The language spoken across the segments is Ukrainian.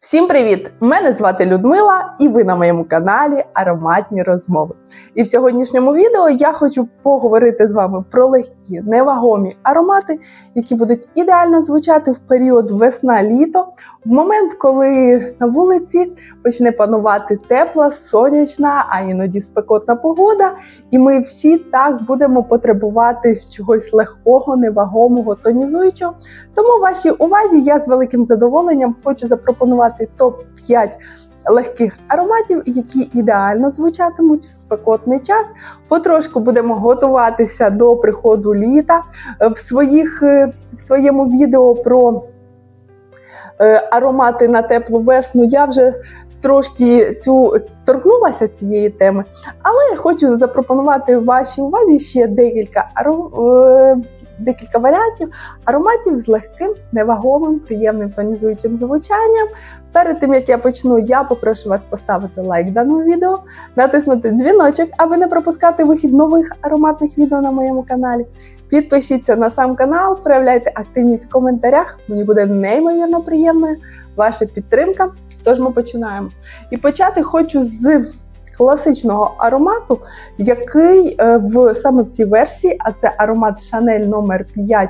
Всім привіт! Мене звати Людмила, і ви на моєму каналі Ароматні розмови. І в сьогоднішньому відео я хочу поговорити з вами про легкі, невагомі аромати, які будуть ідеально звучати в період весна-літо, в момент, коли на вулиці почне панувати тепла, сонячна, а іноді спекотна погода, і ми всі так будемо потребувати чогось легкого, невагомого, тонізуючого. Тому вашій увазі я з великим задоволенням хочу запропонувати топ-5 легких ароматів, які ідеально звучатимуть в спекотний час. Потрошку будемо готуватися до приходу літа. В, своїх, е, в своєму відео про е, аромати на теплу весну я вже трошки цю торкнулася цієї теми, але хочу запропонувати вашій увазі ще декілька аром... е, Декілька варіантів ароматів з легким, невагомим, приємним тонізуючим звучанням. Перед тим як я почну, я попрошу вас поставити лайк даному відео, натиснути дзвіночок, аби не пропускати вихід нових ароматних відео на моєму каналі. Підпишіться на сам канал, проявляйте активність в коментарях. Мені буде неймовірно приємною ваша підтримка. Тож ми починаємо. І почати хочу з класичного аромату, який е, в саме в цій версії, а це аромат Chanel номер 5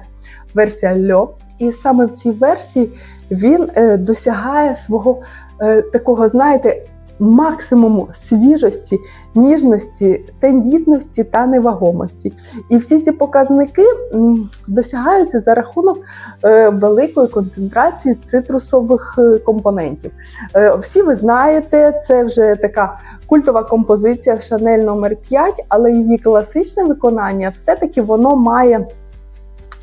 версія Льо. І саме в цій версії він е, досягає свого е, такого, знаєте, максимуму свіжості, ніжності, тендітності та невагомості. І всі ці показники досягаються за рахунок великої концентрації цитрусових компонентів. Всі ви знаєте, це вже така культова композиція Chanel номер 5 але її класичне виконання все-таки воно має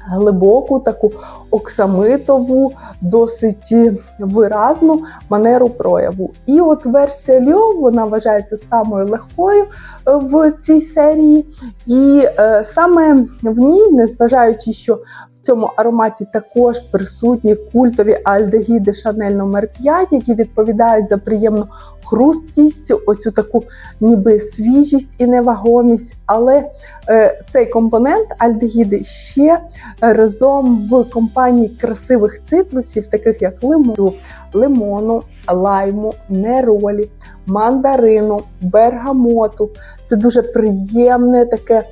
глибоку, таку оксамитову, досить виразну манеру прояву. І от версія Льо вона вважається самою легкою е, в цій серії, і е, саме в ній, незважаючи, що в цьому ароматі також присутні культові альдегіди Шанель номер 5 які відповідають за приємну хрусткість, оцю таку ніби свіжість і невагомість. Але е, цей компонент альдегіди ще разом в компанії красивих цитрусів, таких як лимону, лимону, лайму, неролі, мандарину, бергамоту. Це дуже приємне таке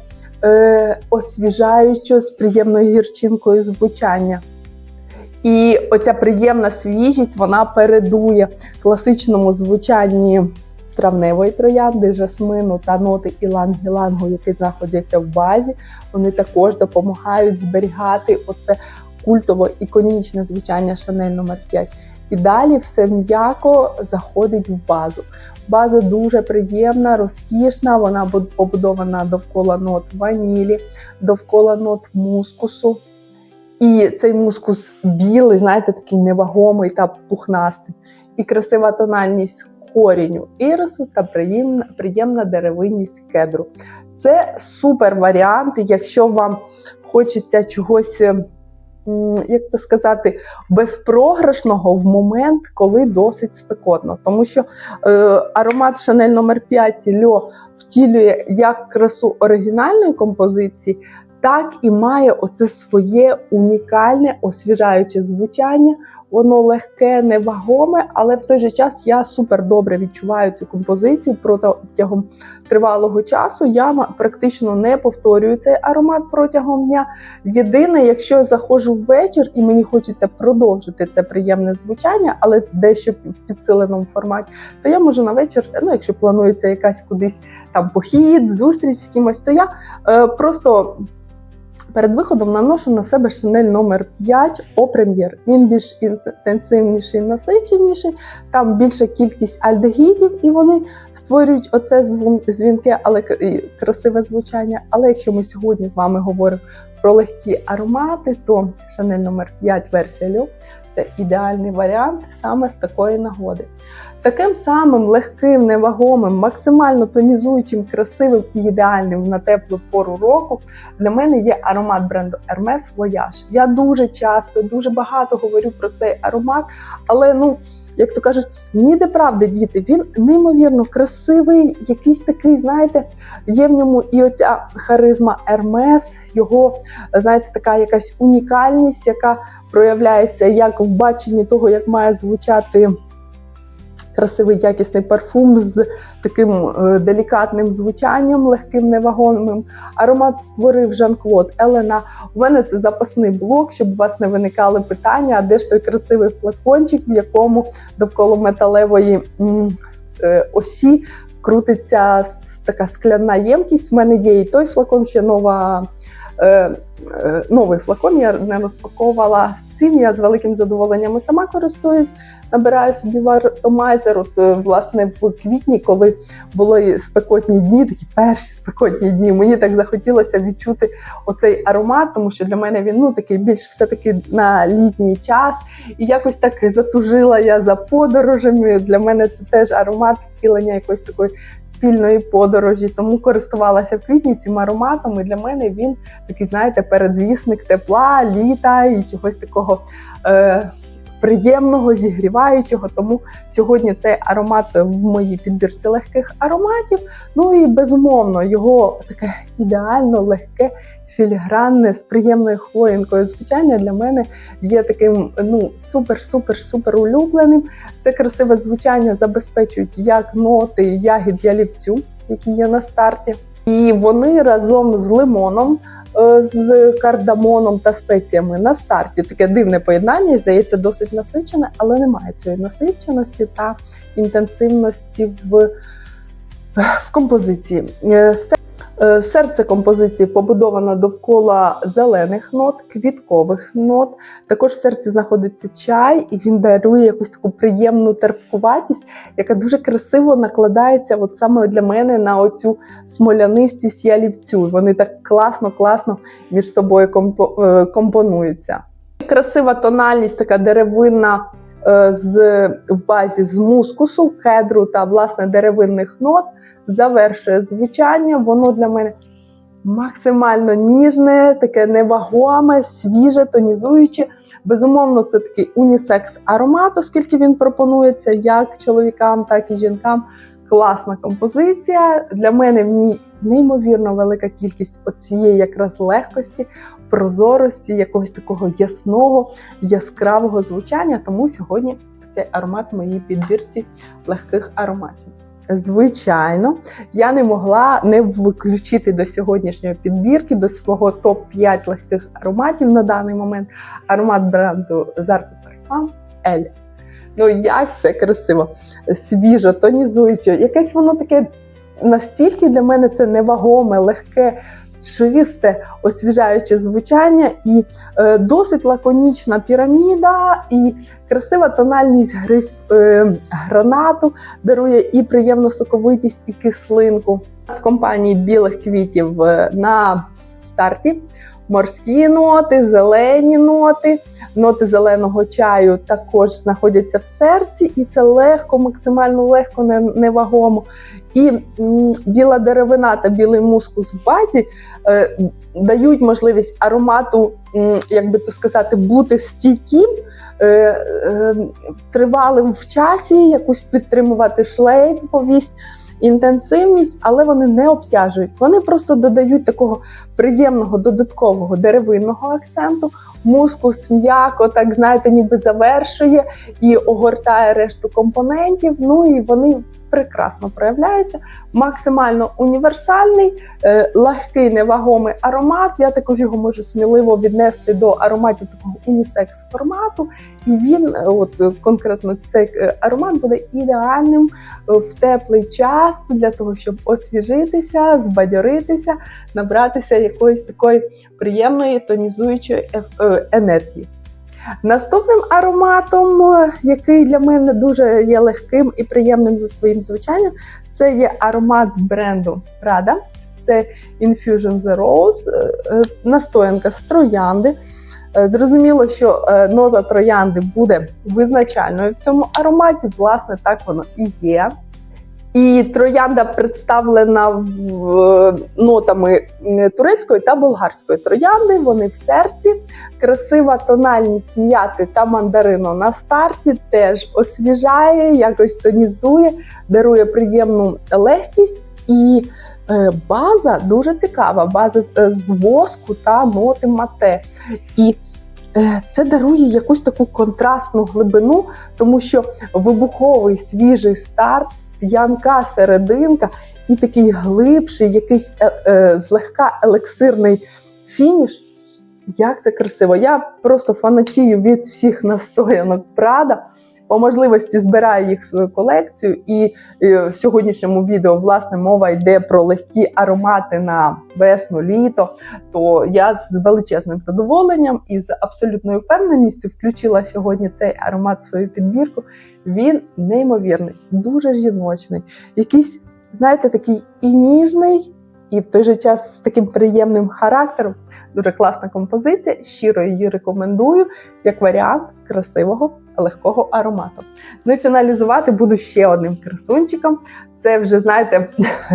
е, освіжаюче з приємною гірчинкою звучання. І оця приємна свіжість вона передує класичному звучанні травневої троянди, жасмину та ноти іланг-ілангу, які знаходяться в базі. Вони також допомагають зберігати оце культово іконічне звучання Шанель номер 5 І далі все м'яко заходить в базу. База дуже приємна, розкішна. Вона побудована довкола нот ванілі, довкола нот мускусу. І цей мускус білий, знаєте, такий невагомий та пухнастий, і красива тональність корінню ірису та приємна, приємна деревинність кедру. Це супер варіант, якщо вам хочеться чогось, як то сказати, безпрограшного в момент, коли досить спекотно. Тому що е, аромат Шанель номер 5 Льо втілює як красу оригінальної композиції, так і має оце своє унікальне освіжаюче звучання. Воно легке, невагоме, але в той же час я супер добре відчуваю цю композицію протягом тривалого часу. Я практично не повторюю цей аромат протягом дня. Єдине, якщо я заходжу ввечір і мені хочеться продовжити це приємне звучання, але дещо в підсиленому форматі, то я можу на вечір, ну якщо планується якась кудись там похід, зустріч з кимось, то я е, просто. Перед виходом наношу на себе шинель номер 5 О прем'єр. Він більш інтенсивніший, насиченіший, там більша кількість альдегідів, і вони створюють оце дзвінке, але красиве звучання. Але якщо ми сьогодні з вами говоримо про легкі аромати, то шинель номер 5 версія Льо це ідеальний варіант саме з такої нагоди. Таким самим легким, невагомим, максимально тонізуючим, красивим і ідеальним на теплу пору року для мене є аромат бренду Hermes Voyage. Я дуже часто, дуже багато говорю про цей аромат, але ну. Як то кажуть, ніде правди діти, він неймовірно красивий, якийсь такий, знаєте, є в ньому і оця харизма Ермес, його, знаєте, така якась унікальність, яка проявляється як в баченні того, як має звучати красивий якісний парфум з таким е, делікатним звучанням, легким невагомим. Аромат створив Жан-Клод Елена. У мене це запасний блок, щоб у вас не виникали питання, а де ж той красивий флакончик, в якому довкола металевої е, осі крутиться така скляна ємкість. В мене є і той флакон, ще нова. Е, новий флакон я не розпаковувала з цим. Я з великим задоволенням і сама користуюсь. Набираю собі вартомайзер. От е, власне в квітні, коли були спекотні дні, такі перші спекотні дні. Мені так захотілося відчути оцей аромат, тому що для мене він ну такий більш все таки на літній час. І якось так затужила я за подорожами. Для мене це теж аромат втілення якоїсь такої спільної подорожі. Тому користувалася в квітні цим ароматом. І для мене він такий, знаєте, передзвісник тепла, літа і чогось такого. Е- Приємного, зігріваючого, тому сьогодні цей аромат в моїй підбірці легких ароматів. Ну і безумовно, його таке ідеально легке, філігранне з приємною хвоїнкою звучання для мене є таким ну супер-супер-супер улюбленим. Це красиве звучання забезпечують як ноти ягід ялівцю, які є на старті. І вони разом з лимоном, з кардамоном та спеціями на старті. Таке дивне поєднання, здається, досить насичене, але немає цієї насиченості та інтенсивності в, в композиції. Е, се- Серце композиції побудовано довкола зелених нот, квіткових нот. Також в серці знаходиться чай, і він дарує якусь таку приємну терпкуватість, яка дуже красиво накладається от саме для мене на оцю смолянистість ялівцю. Вони так класно, класно між собою е, компонуються. Красива тональність, така деревинна е, з в базі з мускусу, кедру та власне деревинних нот завершує звучання. Воно для мене максимально ніжне, таке невагоме, свіже, тонізуюче. Безумовно, це такий унісекс аромат, оскільки він пропонується як чоловікам, так і жінкам. Класна композиція. Для мене в ній неймовірно велика кількість оцієї якраз легкості, прозорості, якогось такого ясного, яскравого звучання. Тому сьогодні цей аромат в моїй підбірці легких ароматів. Звичайно, я не могла не включити до сьогоднішньої підбірки, до свого топ-5 легких ароматів на даний момент аромат бренду Zarco Parfum Ель. Ну як це красиво, свіжо, тонізуюче. Якесь воно таке настільки для мене це невагоме, легке, чисте, освіжаюче звучання і е, досить лаконічна піраміда, і красива тональність гриф е, гранату дарує і приємну соковитість, і кислинку. В компанії білих квітів на старті. Морські ноти, зелені ноти, ноти зеленого чаю також знаходяться в серці, і це легко, максимально легко, невагомо. І біла деревина та білий мускус в базі е, дають можливість аромату, як би то сказати, бути стійким, е, е, тривалим в часі, якусь підтримувати шлейфовість, інтенсивність, але вони не обтяжують. Вони просто додають такого приємного додаткового деревинного акценту. Мускус м'яко, так знаєте, ніби завершує і огортає решту компонентів. Ну і вони прекрасно проявляються. Максимально універсальний, е, легкий, невагомий аромат. Я також його можу сміливо віднести до ароматів такого унісекс формату. І він, е, от конкретно цей е, аромат, буде ідеальним в теплий час для того, щоб освіжитися, збадьоритися, набратися якоїсь такої приємної тонізуючої е, енергії. Наступним ароматом, е, який для мене дуже є легким і приємним за своїм звучанням, це є аромат бренду Prada. Це Infusion The Rose, е, е, настоянка з троянди. Е, Зрозуміло, що е, нота троянди буде визначальною в цьому ароматі. Власне, так воно і є. І троянда представлена в, нотами турецької та болгарської троянди. Вони в серці. Красива тональність м'яти та мандарину на старті теж освіжає, якось тонізує, дарує приємну легкість і. е, База дуже цікава, база з- е, воску та ноти мате. І е, це дарує якусь таку контрастну глибину, тому що вибуховий свіжий старт, п'янка серединка і такий глибший, якийсь е, е, злегка елексирний фініш. Як це красиво! Я просто фанатію від всіх настоянок Прада. По можливості збираю їх в свою колекцію, і е, в сьогоднішньому відео власне мова йде про легкі аромати на весну, літо. То я з величезним задоволенням і з абсолютною впевненістю включила сьогодні цей аромат в свою підбірку. Він неймовірний, дуже жіночний, якийсь, знаєте, такий і ніжний, і в той же час з таким приємним характером. Дуже класна композиція. Щиро її рекомендую як варіант красивого легкого аромату. Ну і фіналізувати буду ще одним красунчиком. Це вже, знаєте,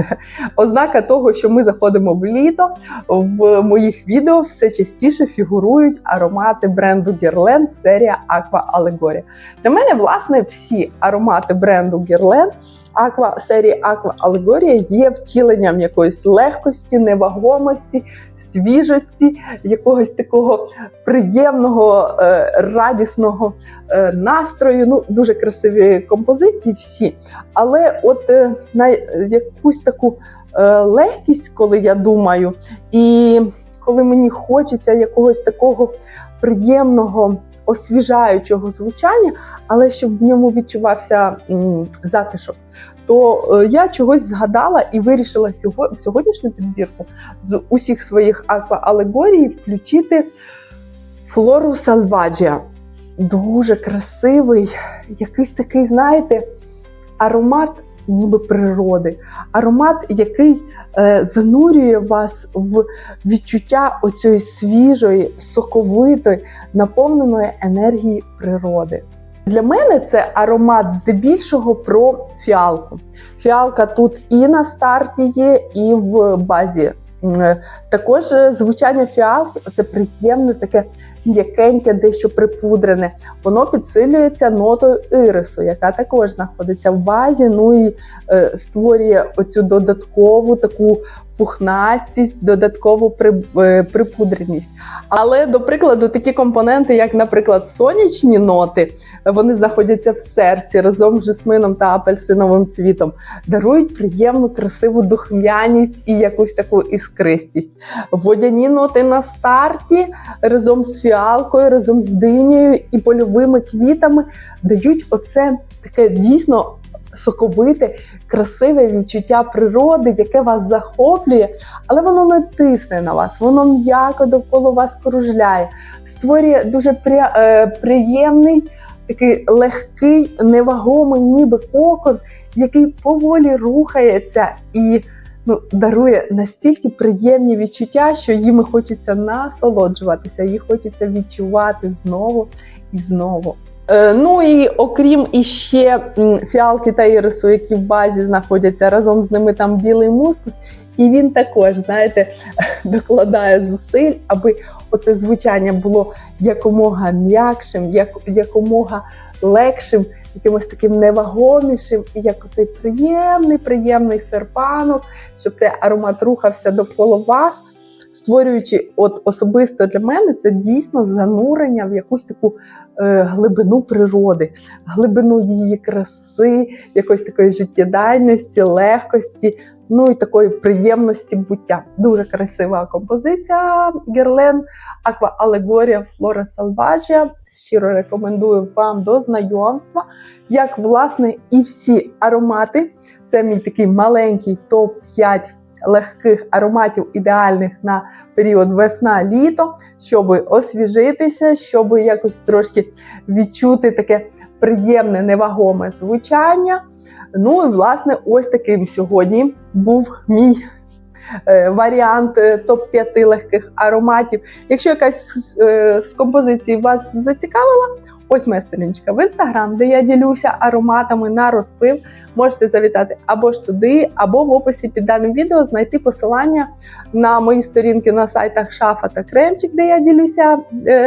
ознака того, що ми заходимо в літо. В моїх відео все частіше фігурують аромати бренду Guerlain серія Aqua Allegoria. Для мене, власне, всі аромати бренду Guerlain Aqua серії Aqua Allegoria є втіленням якоїсь легкості, невагомості, свіжості, якогось такого приємного, е, радісного настрою. Ну, дуже красиві композиції всі. Але от е, на якусь таку легкість, коли я думаю, і коли мені хочеться якогось такого приємного. Освіжаючого звучання, але щоб в ньому відчувався затишок, то е, я чогось згадала і вирішила в сьогоднішню підбірку з усіх своїх аква-алегорій включити флору Сальваджія. Дуже красивий, якийсь такий, знаєте, аромат ніби природи. Аромат, який е, занурює вас в відчуття оцієї свіжої, соковитої, наповненої енергії природи. Для мене це аромат здебільшого про фіалку. Фіалка тут і на старті є, і в базі. Також звучання фіалки це приємне таке м'якеньке, дещо припудрене. Воно підсилюється нотою ірису, яка також знаходиться в базі. Ну і е, створює оцю додаткову таку пухнастість, додаткову е, припудреність. Але, до прикладу, такі компоненти, як, наприклад, сонячні ноти, вони знаходяться в серці разом з жасмином та апельсиновим цвітом, дарують приємну, красиву духмяність і якусь таку іскристість. Водяні ноти на старті разом з фіалкою, разом з динею і польовими квітами дають оце таке дійсно соковите, красиве відчуття природи, яке вас захоплює, але воно не тисне на вас, воно м'яко довкола вас кружляє, створює дуже е, приємний, такий легкий, невагомий, ніби кокон, який поволі рухається і ну, дарує настільки приємні відчуття, що їми хочеться насолоджуватися, їх хочеться відчувати знову і знову. Е, ну і окрім іще фіалки та ірису, які в базі знаходяться разом з ними там білий мускус, і він також, знаєте, докладає зусиль, аби оце звучання було якомога м'якшим, як, якомога легшим, якимось таким невагомішим, як оцей приємний, приємний серпанок, щоб цей аромат рухався довкола вас створюючи, от особисто для мене це дійсно занурення в якусь таку е, глибину природи, глибину її краси, якоїсь такої життєдайності, легкості. Ну і такої приємності буття. Дуже красива композиція Герлен Аква Алегорія Флора Салважія. Щиро рекомендую вам до знайомства. Як, власне, і всі аромати. Це мій такий маленький топ-5 легких ароматів, ідеальних на період весна-літо, щоб освіжитися, щоб якось трошки відчути таке приємне, невагоме звучання. Ну і власне, ось таким сьогодні був мій. Е, варіант е, топ-5 легких ароматів. Якщо якась е, з композицій вас зацікавила, Ось моя сторіночка в інстаграм, де я ділюся ароматами на розпив. Можете завітати або ж туди, або в описі під даним відео знайти посилання на мої сторінки на сайтах Шафа та Кремчик, де я ділюся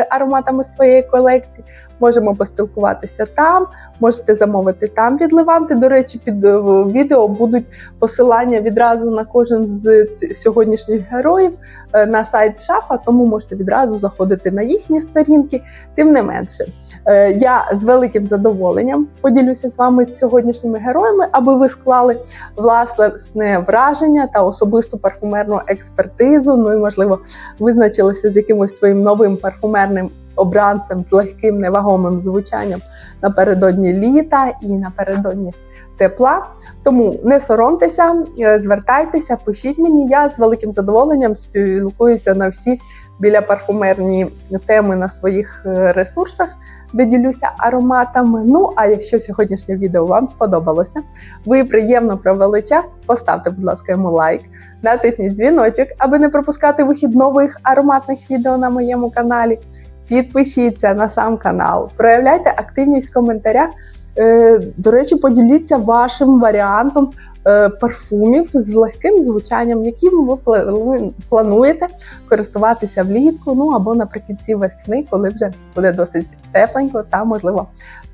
ароматами своєї колекції. Можемо поспілкуватися там. Можете замовити там від Леванти. До речі, під е, відео будуть посилання відразу на кожен з сьогоднішніх героїв е, на сайт шафа, тому можете відразу заходити на їхні сторінки. Тим не менше, е, я з великим задоволенням поділюся з вами сьогоднішніми героями, аби ви склали власне враження та особисту парфумерну експертизу. Ну і можливо визначилися з якимось своїм новим парфумерним обранцем з легким невагомим звучанням напередодні літа і напередодні тепла. Тому не соромтеся, е, звертайтеся, пишіть мені. Я з великим задоволенням спілкуюся на всі біля парфумерні теми на своїх е, ресурсах, де ділюся ароматами. Ну а якщо сьогоднішнє відео вам сподобалося, ви приємно провели час, поставте, будь ласка, йому лайк, натисніть дзвіночок, аби не пропускати вихід нових ароматних відео на моєму каналі. Підпишіться на сам канал, проявляйте активність в коментарях. Е, До речі, поділіться вашим варіантом е, парфумів з легким звучанням, яким ви пла- плануєте користуватися влітку, ну або наприкінці весни, коли вже буде досить тепленько та можливо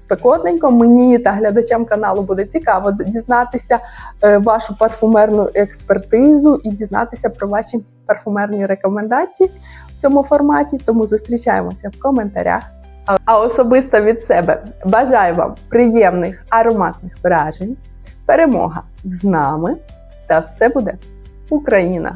спекотненько. Мені та глядачам каналу буде цікаво дізнатися е, вашу парфумерну експертизу і дізнатися про ваші парфумерні рекомендації в цьому форматі. Тому зустрічаємося в коментарях. А- А особисто від себе бажаю вам приємних ароматних вражень, перемога з нами, та все буде Україна!